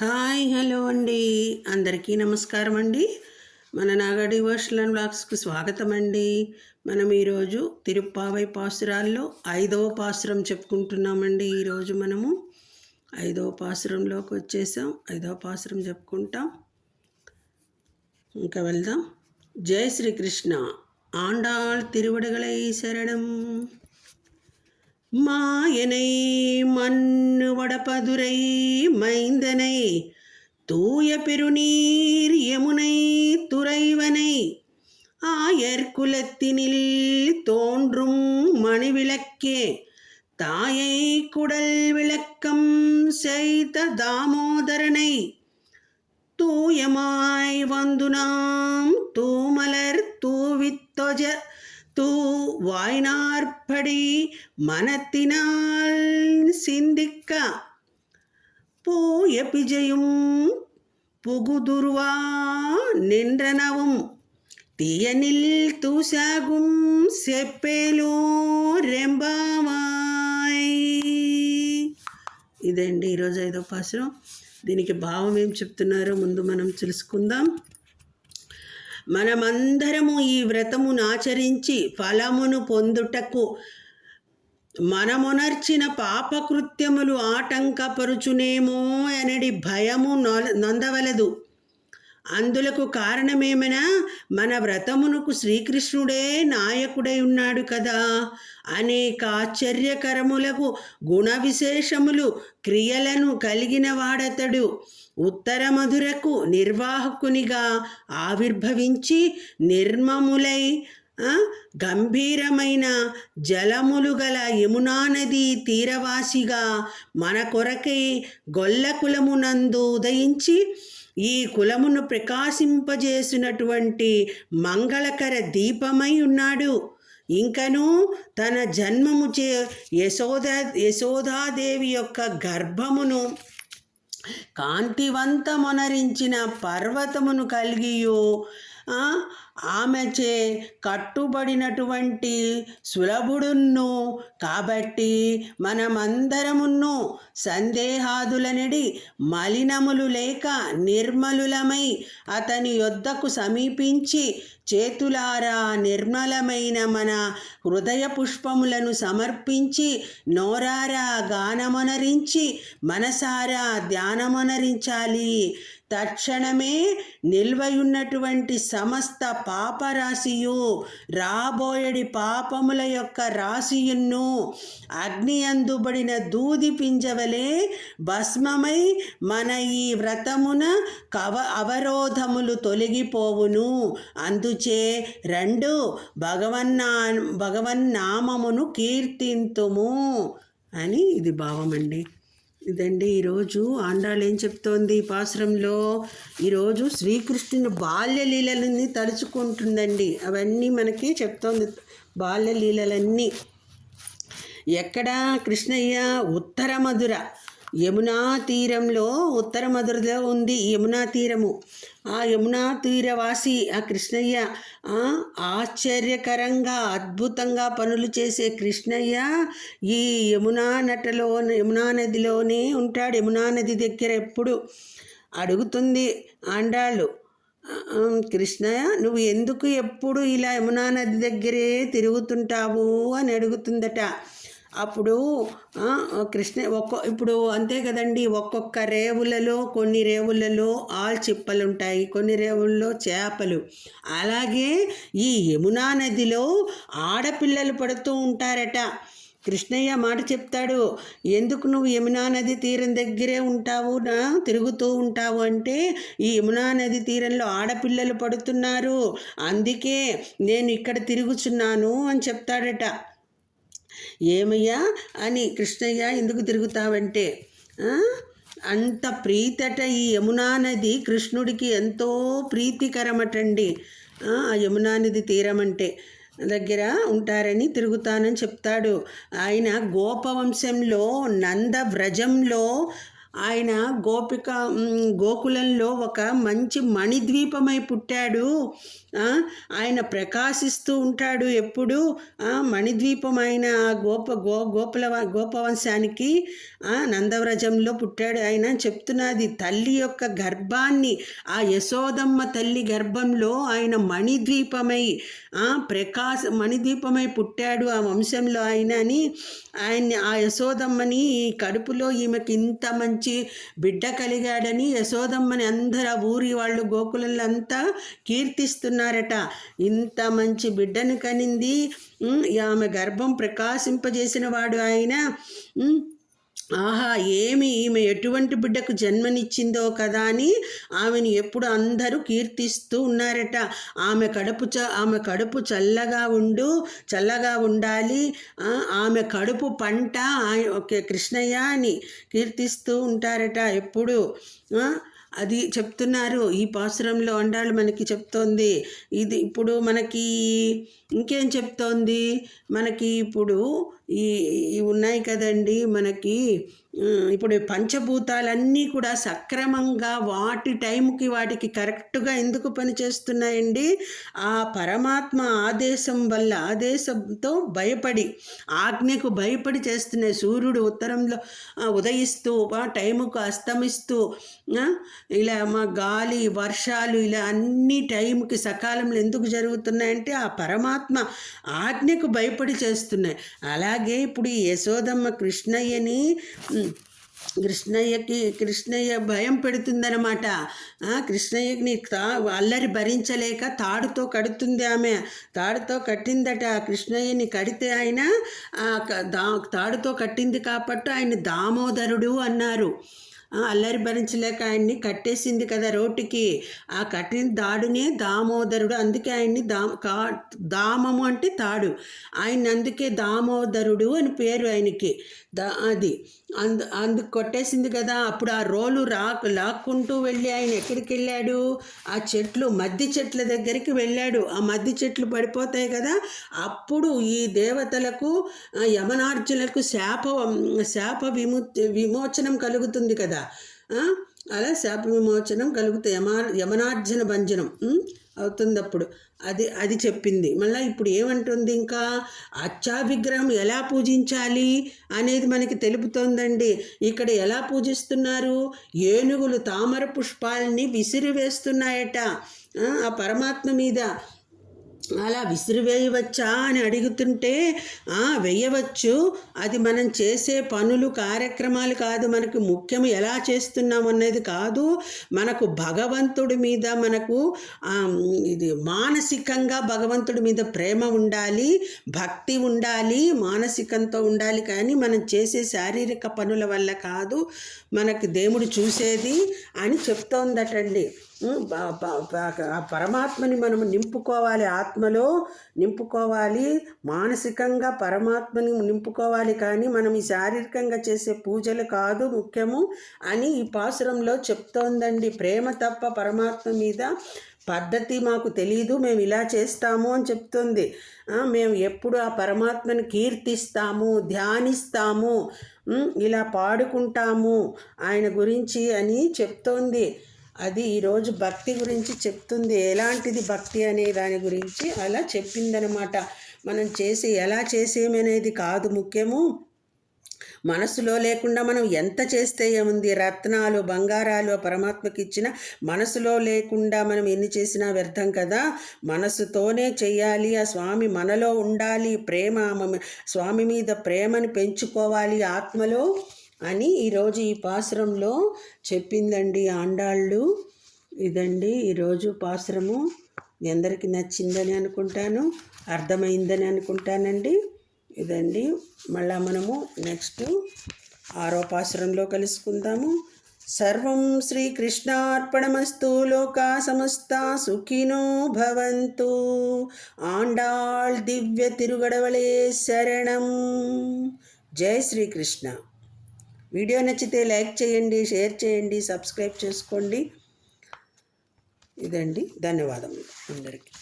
Hi hello అండి. అందరికీ నమస్కారం అండి. మన నాగడి వర్షలన్ బ్లాగ్స్కి స్వాగతం అండి. మనం ఈరోజు తిరుప్పావై పాసురాల్లో ఐదవ పాసురం చెప్పుకుంటున్నామండి. ఈరోజు మనము ఐదవ పాసురంలోకి వచ్చేసాం. ఐదవ పాసురం చెప్పుకుంటాం. ఇంకా వెళ్దాం. జై శ్రీకృష్ణ. ఆండాళ్ తిరువడగలై శరణం. மாயனை மண்ணு வடபதுரை மைந்தனை தூய பெருநீர் யமுனை துறைவனை. ஆயர் குலத்தினில் தோன்றும் மணிவிளக்கே தாயை குடல் விளக்கம் செய்த தாமோதரனை. தூயமாய் வந்து நாம் தூமலர் தூவித்தொஜ தூ வாய்னார்படி மனத்தினால் சிந்திக்க போய பிஜையும் புகுதுருவா நின்றனவும் తీయనిల్ తూసాగుం చెప్పేలో రెంబామాయ్ ఇదండి ఈరోజు ఐదో పాసురం దీనికి భావం ఏం చెప్తున్నారో ముందు మనం తెలుసుకుందాం మనమందరము ఈ వ్రతమును ఆచరించి ఫలమును పొందుటకు మనమునర్చిన పాపకృత్యములు ఆటంకపరుచునేమో అనడి భయము నొ- నొందవలదు. అందులకు కారణమేమనా? మన వ్రతమునకు శ్రీకృష్ణుడే నాయకుడై ఉన్నాడు కదా. అనేక ఆశ్చర్యకరములకు గుణ విశేషములు క్రియలను కలిగిన వాడతడు. ఉత్తర మధురకు నిర్వాహకునిగా ఆవిర్భవించి నిర్మములై గంభీరమైన జలములు గల యమునా నది తీరవాసిగా మన కొరకై గొల్లకులమునందు ఉదయించి ఈ కులమును ప్రకాశింపజేసినటువంటి మంగళకర దీపమై ఉన్నాడు. ఇంకను తన జన్మము చే యశోద యశోదాదేవి యొక్క గర్భమును కాంతివంతమొనరించిన పర్వతమును కలిగియు ఆమెచే కట్టుబడినటువంటి సులభుడున్ను కాబట్టి మనమందరమును సందేహాదులనడి మలినములు లేక నిర్మలులమై అతని యొద్దకు సమీపించి చేతులారా నిర్మలమైన మన హృదయ పుష్పములను సమర్పించి నోరారా గానమొనరించి మనసారా ధ్యానమొనరించాలి. తక్షణమే నిల్వయున్నటువంటి సమస్త పాపరాశియు. రాబోయడి పాపముల యొక్క రాశియును అగ్ని అందుబడిన దూది పింజవలే భస్మమై మన ఈ వ్రతమున కవ అవరోధములు తొలగిపోవును. అందుచే రెండు భగవన్నా భగవన్నామమును కీర్తింతుము అని ఇది భావమండి. ఇదండి ఈరోజు ఆండాళ్ళు ఏం చెప్తోంది? ఈ పాశ్రంలో ఈరోజు శ్రీకృష్ణుని బాల్యలీలలన్నీ తలుచుకుంటుందండి. అవన్నీ మనకి చెప్తోంది బాల్యలీలలన్నీ ఎక్కడ కృష్ణయ్య ఉత్తర మధుర యమునా తీరంలో ఉత్తర మధురలో ఉంది యమునా తీరము. ఆ యమునా తీరవాసి ఆ కృష్ణయ్య ఆశ్చర్యకరంగా అద్భుతంగా పనులు చేసే కృష్ణయ్య ఈ యమునా నటలో యమునా నదిలోనే ఉంటాడు. యమునా నది దగ్గర ఎప్పుడు? అడుగుతుంది ఆండాళ్ళు. కృష్ణయ్య నువ్వు ఎందుకు ఎప్పుడు ఇలా యమునా నది దగ్గరే తిరుగుతుంటావు? అని అడుగుతుందట. అప్పుడు కృష్ణ ఒక్కో ఇప్పుడు అంతే కదండి ఒక్కొక్క రేవులలో కొన్ని రేవులలో ఆల్ చిప్పలు ఉంటాయి కొన్ని రేవుల్లో చేపలు. అలాగే ఈ యమునా నదిలో ఆడపిల్లలు పడుతూ ఉంటారట. కృష్ణయ్య మాట చెప్తాడు ఎందుకు నువ్వు యమునా నది తీరం దగ్గరే ఉంటావు నా తిరుగుతూ ఉంటావు అంటే ఈ యమునా నది తీరంలో ఆడపిల్లలు పడుతున్నారు. అందుకే నేను ఇక్కడ తిరుగుచున్నాను అని చెప్తాడట. ఏమయ్యా అని కృష్ణయ్య ఎందుకు తిరుగుతావంటే అంత ప్రీతట ఈ యమునా నది కృష్ణుడికి ఎంతో ప్రీతికరమటండి. ఆ ఆ యమునా నది తీరమంటే దగ్గర ఉంటారని తిరుగుతానని చెప్తాడు. ఆయన గోపవంశంలో నంద వ్రజంలో ఆయన గోపిక గోకులంలో ఒక మంచి మణిద్వీపమై పుట్టాడు. ఆయన ప్రకాశిస్తూ ఉంటాడు ఎప్పుడు. ఆ, మణిద్వీపం ఆయన ఆ గోప గో గోపుల గోపవంశానికి నందవ్రజంలో పుట్టాడు ఆయన. చెప్తున్నది తల్లి యొక్క గర్భాన్ని ఆ యశోదమ్మ తల్లి గర్భంలో ఆయన మణిద్వీపమై ఆ, ప్రకాశ మణిద్వీపమై పుట్టాడు ఆ వంశంలో ఆయన అని. ఆయన్ని ఆ యశోదమ్మని కడుపులో ఈమెకి ఇంత మంచి బిడ్డ కలిగాడని యశోదమ్మని అందరు ఆ ఊరి వాళ్ళు గోకులంతా కీర్తిస్తున్నారు. కీర్తిస్తున్నారట ఇంత మంచి బిడ్డను కనింది. ఆమె గర్భం ప్రకాశింపజేసిన వాడు ఆయన ఆహా ఏమి ఈమె ఎటువంటి బిడ్డకు జన్మనిచ్చిందో కదా అని ఆమెను ఎప్పుడు అందరూ కీర్తిస్తూ ఉన్నారట. ఆమె కడుపు చ ఆమె కడుపు చల్లగా ఉండు చల్లగా ఉండాలి. ఆమె కడుపు పంట ఓకే కృష్ణయ్య అని కీర్తిస్తూ ఉంటారట ఎప్పుడు. అది చెప్తున్నారు. ఈ పాసురంలో ఉండాలి మనకి చెప్తోంది. ఇది ఇప్పుడు మనకి ఇంకేం చెప్తోంది? మనకి ఇప్పుడు ఈ ఇవి ఉన్నాయి కదండి మనకి. ఇప్పుడు పంచభూతాలన్నీ కూడా సక్రమంగా వాటి టైంకి వాటికి కరెక్ట్గా ఎందుకు పనిచేస్తున్నాయండి ఆ పరమాత్మ ఆదేశం వల్ల ఆదేశంతో భయపడి ఆజ్ఞకు భయపడి చేస్తున్నాయి సూర్యుడు ఉత్తరంలో ఉదయిస్తూ ఆ టైముకు అస్తమిస్తూ ఇలా మా గాలి వర్షాలు ఇలా అన్ని టైంకి సకాలంలో ఎందుకు జరుగుతున్నాయంటే ఆ పరమాత్మ ఆజ్ఞకు భయపడి చేస్తున్నాయి. అలాగే అలాగే ఇప్పుడు ఈ యశోదమ్మ కృష్ణయ్యని కృష్ణయ్యకి కృష్ణయ్య భయం పెడుతుందనమాట కృష్ణయ్యని తా అల్లరి భరించలేక తాడుతో కడుతుంది ఆమె. తాడుతో కట్టిందట కృష్ణయ్యని కడితే ఆయన దా తాడుతో కట్టింది కాబట్టి ఆయన దామోదరుడు అన్నారు. అల్లరి భరించలేక ఆయన్ని కట్టేసింది కదా రోడ్డుకి. ఆ కట్టిన దాడునే దామోదరుడు. అందుకే ఆయన్ని దా కా దామము అంటే తాడు. ఆయన అందుకే దామోదరుడు అని పేరు ఆయనకి. దా అది. అందు అందుకు కొట్టేసింది కదా. అప్పుడు ఆ రోలు రా లాక్కుంటూ వెళ్ళి ఆయన ఎక్కడికి వెళ్ళాడు? ఆ చెట్లు మద్ది చెట్ల దగ్గరికి వెళ్ళాడు. ఆ మద్ది చెట్లు పడిపోతాయి కదా. అప్పుడు ఈ దేవతలకు యమనార్జులకు శాప శాప విము విమోచనం కలుగుతుంది కదా. అలా శాప విమోచనం కలుగుతాయి యమా యమనార్జన భంజనం. అవుతుంది అప్పుడు అది అది చెప్పింది. మళ్ళీ ఇప్పుడు ఏమంటుంది ఇంకా? అచ్చా విగ్రహం ఎలా పూజించాలి అనేది మనకి తెలుపుతోందండి. ఇక్కడ ఎలా పూజిస్తున్నారు? ఏనుగులు తామర పుష్పాలని విసిరివేస్తున్నాయట. ఆ పరమాత్మ మీద. అలా విసిరివేయవచ్చా అని అడుగుతుంటే "ఆ, వేయవచ్చు. అది మనం చేసే పనులు కార్యక్రమాలు కాదు. మనకు ముఖ్యం ఎలా చేస్తున్నాం అనేది కాదు. మనకు భగవంతుడి మీద మనకు ఇది మానసికంగా భగవంతుడి మీద ప్రేమ ఉండాలి భక్తి ఉండాలి మానసికంతో ఉండాలి. కానీ మనం చేసే శారీరక పనుల వల్ల కాదు. మనకు దేవుడు చూసేది అని చెప్తోందటండి. పరమాత్మని మనం నింపుకోవాలి ఆత్మలో నింపుకోవాలి మానసికంగా పరమాత్మని నింపుకోవాలి కానీ మనం ఈ శారీరకంగా చేసే పూజలు కాదు ముఖ్యము అని ఈ పాసురంలో చెప్తోందండి. ప్రేమ తప్ప పరమాత్మ మీద పద్ధతి మాకు తెలియదు మేము ఇలా చేస్తాము అని చెప్తుంది. మేము ఎప్పుడు ఆ పరమాత్మని కీర్తిస్తాము ధ్యానిస్తాము ఇలా పాడుకుంటాము ఆయన గురించి అని చెప్తోంది. అది ఈరోజు భక్తి గురించి చెప్తుంది. ఎలాంటిది భక్తి అనే దాని గురించి అలా చెప్పిందనమాట. మనం చేసి ఎలా చేసేమనేది కాదు ముఖ్యము. మనసులో లేకుండా మనం ఎంత చేస్తే ఏముంది? రత్నాలు బంగారాలు పరమాత్మకి ఇచ్చిన మనసులో లేకుండా మనం ఎన్ని చేసినా వ్యర్థం కదా? మనసుతోనే చేయాలి ఆ స్వామి మనలో ఉండాలి. ప్రేమ ఆమె స్వామి మీద ప్రేమని పెంచుకోవాలి. ఆత్మలో అని ఈరోజు ఈ పాసురంలో చెప్పిందండి ఆండాళ్ళు. ఇదండి ఈరోజు పాసురము మీ అందరికీ నచ్చిందని అనుకుంటాను. అర్థమైందని అనుకుంటానండి. ఇదండి. మళ్ళా మనము నెక్స్ట్ ఆరో పాసురంలో కలుసుకుందాము. సర్వం శ్రీకృష్ణార్పణమస్తు లోకా సమస్త సుఖినో భవంతు. ఆండాళ్ దివ్య తిరుగడవలే శరణం. జై శ్రీకృష్ణ. వీడియో నచ్చితే లైక్ చేయండి షేర్ చేయండి సబ్స్క్రైబ్ చేసుకోండి. ఇదండి. ధన్యవాదములు అందరికీ.